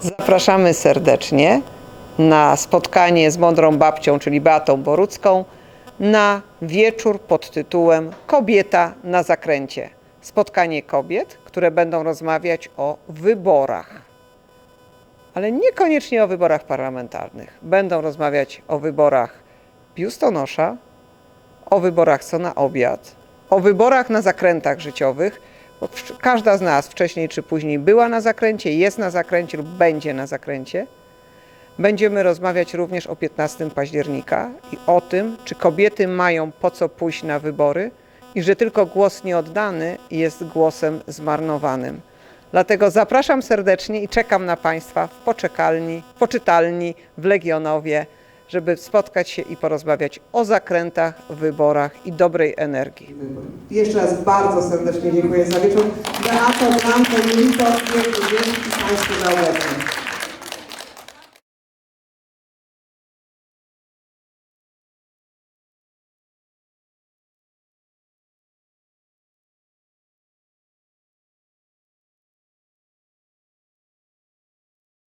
Zapraszamy serdecznie na spotkanie z mądrą babcią, czyli Beatą Borucką, na wieczór pod tytułem Kobieta na zakręcie. Spotkanie kobiet, które będą rozmawiać o wyborach. Ale niekoniecznie o wyborach parlamentarnych. Będą rozmawiać o wyborach biustonosza, o wyborach co na obiad, o wyborach na zakrętach życiowych, bo każda z nas wcześniej czy później była na zakręcie, jest na zakręcie lub będzie na zakręcie. Będziemy rozmawiać również o 15 października i o tym, czy kobiety mają po co pójść na wybory i że tylko głos nieoddany jest głosem zmarnowanym. Dlatego zapraszam serdecznie i czekam na Państwa w poczekalni, poczytalni w Legionowie, żeby spotkać się i porozmawiać o zakrętach, wyborach i dobrej energii. Jeszcze raz bardzo serdecznie dziękuję za wieczór. Beato, Blanko, Milito, dzięki Państwu za uwagę.